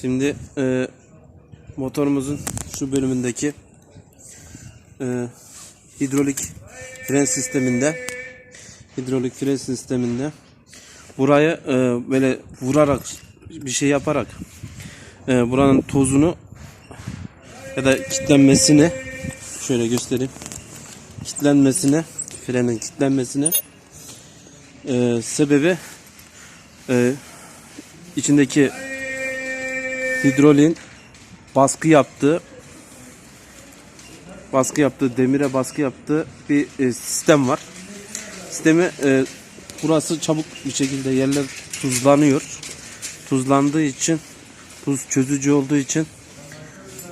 Şimdi e, motorumuzun şu bölümündeki e, hidrolik fren sisteminde hidrolik fren sisteminde burayı e, böyle vurarak bir şey yaparak e, buranın tozunu ya da kitlenmesini şöyle göstereyim kitlenmesine frenin kitlenmesine e, sebebi e, içindeki hidrolin baskı yaptığı baskı yaptığı demire baskı yaptığı bir e, sistem var. Sistemi e, burası çabuk bir şekilde yerler tuzlanıyor. Tuzlandığı için tuz çözücü olduğu için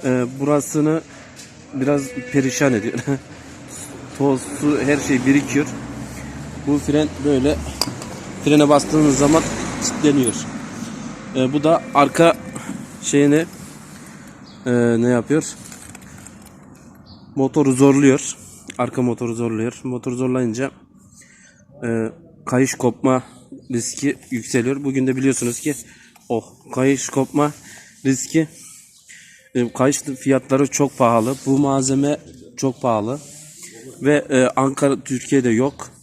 e, burasını biraz perişan ediyor. Toz, su her şey birikiyor. Bu fren böyle frene bastığınız zaman kilitleniyor. E, bu da arka şeyini e, ne yapıyor? Motoru zorluyor. Arka motoru zorluyor. Motoru zorlayınca e, kayış kopma riski yükseliyor. Bugün de biliyorsunuz ki oh kayış kopma riski e, kayış fiyatları çok pahalı. Bu malzeme çok pahalı. Ve e, Ankara Türkiye'de yok.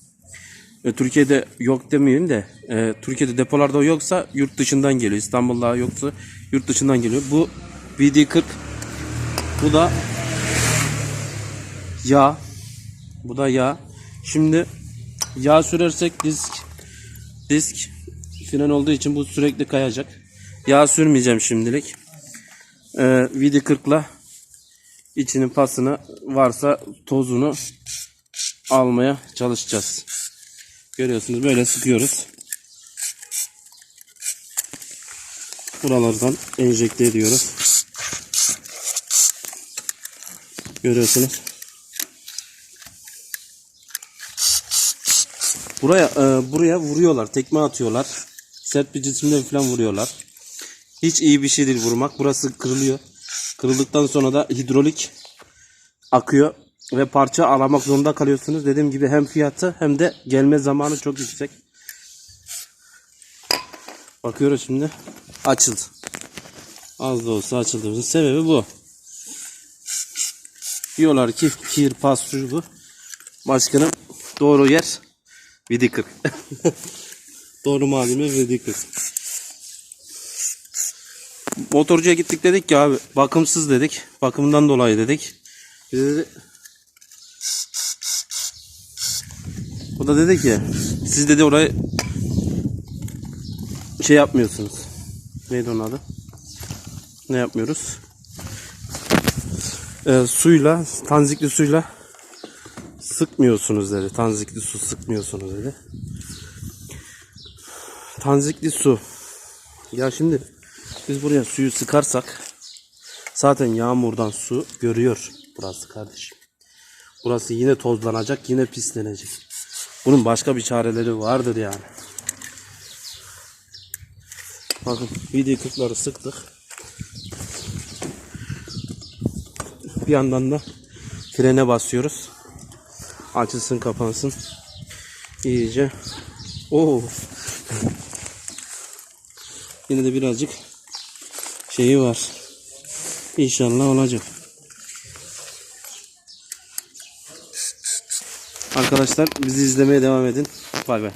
E, Türkiye'de yok demeyeyim de e, Türkiye'de depolarda yoksa yurt dışından geliyor. İstanbul'da yoksa yurt dışından geliyor. Bu VD40 bu da yağ. Bu da yağ. Şimdi yağ sürersek disk disk fren olduğu için bu sürekli kayacak. Yağ sürmeyeceğim şimdilik. Ee, VD40'la içinin pasını varsa tozunu almaya çalışacağız. Görüyorsunuz böyle sıkıyoruz. Buralardan enjekte ediyoruz. Görüyorsunuz. Buraya e, buraya vuruyorlar, tekme atıyorlar. Sert bir cisimle falan vuruyorlar. Hiç iyi bir şey değil vurmak. Burası kırılıyor. Kırıldıktan sonra da hidrolik akıyor ve parça alamak zorunda kalıyorsunuz. Dediğim gibi hem fiyatı hem de gelme zamanı çok yüksek. Bakıyoruz şimdi. Açıldı. Az da olsa açıldı. Sebebi bu. Diyorlar ki kir pas şu bu. Başkanım doğru yer Vidi 40. doğru malzeme Vidi 40. Motorcuya gittik dedik ki abi bakımsız dedik. Bakımından dolayı dedik. Bize dedi O da dedi ki siz dedi orayı şey yapmıyorsunuz. Neydi onun adı? Ne yapmıyoruz? Ee, suyla, tanzikli suyla sıkmıyorsunuz dedi. Tanzikli su sıkmıyorsunuz dedi. Tanzikli su. Ya şimdi biz buraya suyu sıkarsak zaten yağmurdan su görüyor burası kardeşim. Burası yine tozlanacak, yine pislenecek. Bunun başka bir çareleri vardır yani. Bakın video kırkları sıktık. Bir yandan da frene basıyoruz. Açılsın kapansın. İyice. Oo. Yine de birazcık şeyi var. İnşallah olacak. Arkadaşlar bizi izlemeye devam edin. Bay bay.